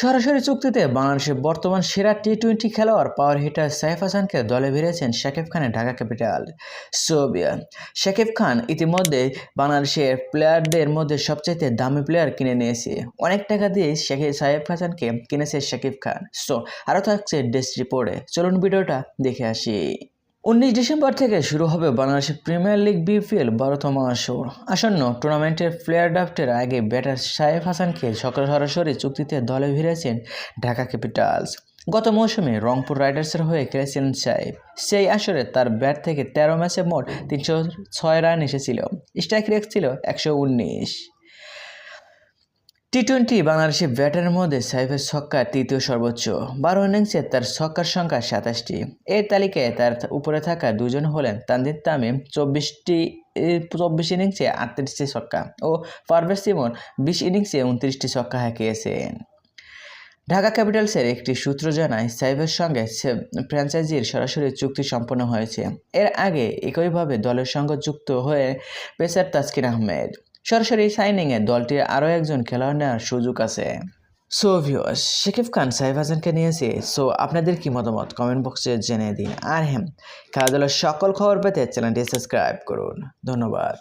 সরাসরি চুক্তিতে বাংলাদেশের বর্তমান সেরা টি টোয়েন্টি খেলোয়াড় পাওয়ার হিটার সাইফ হাসানকে দলে ভিড়েছেন শাকিব খানের ঢাকা ক্যাপিটাল সোবিয়া। শাকিব খান ইতিমধ্যে বাংলাদেশের প্লেয়ারদের মধ্যে সবচেয়ে দামি প্লেয়ার কিনে নিয়েছে। অনেক টাকা দিয়ে শাকিব সাইফ হাসানকে কিনেছে শাকিব খান। সো আরও থাকছে ডেস্ক রিপোর্টে চলুন ভিডিওটা দেখে আসি। উনিশ ডিসেম্বর থেকে শুরু হবে বাংলাদেশের প্রিমিয়ার লিগ বিপিএল বারোতম আসর। আসন্ন টুর্নামেন্টের প্লেয়ার ড্রাফটের আগে ব্যাটার সাহেব হাসানকে সকাল সরাসরি চুক্তিতে দলে ভিড়েছেন ঢাকা ক্যাপিটালস। গত মৌসুমে রংপুর রাইডার্সের হয়ে খেলেছিলেন সাহেব সেই আসরে তার ব্যাট থেকে তেরো ম্যাচে মোট তিনশো ছয় রান এসেছিল। স্ট্রাইক রেট ছিল একশো উনিশ। টি টোয়েন্টি বাংলাদেশের ব্যাটারের মধ্যে সাইফের ছক্কা তৃতীয় সর্বোচ্চ। বারো ইনিংসে তার ছক্কার সংখ্যা সাতাশটি। এই তালিকায় তার উপরে থাকা দুজন হলেন তানজিদ তামিম, চব্বিশটি চব্বিশ ইনিংসে আটত্রিশটি ছক্কা ও পারভেজ সিমন বিশ ইনিংসে উনত্রিশটি ছক্কা হাঁকিয়েছেন। ঢাকা ক্যাপিটালসের একটি সূত্র জানায়, সাইফের সঙ্গে ফ্র্যাঞ্চাইজির সরাসরি চুক্তি সম্পন্ন হয়েছে। এর আগে একইভাবে দলের সঙ্গে যুক্ত হয়ে পেসার তাসকিন আহমেদ। সরাসরি সাইনিংয়ে দলটির আরও একজন খেলোয়াড় নেওয়ার সুযোগ আছে। সো ভিওস শেকিব খান সাইফ হাসানকে নিয়েছে। সো আপনাদের কি মতামত? কমেন্ট বক্সে জেনে দিন। আর হ্যাঁ খেলাধুলার সকল খবর পেতে চ্যানেলটি সাবস্ক্রাইব করুন। ধন্যবাদ।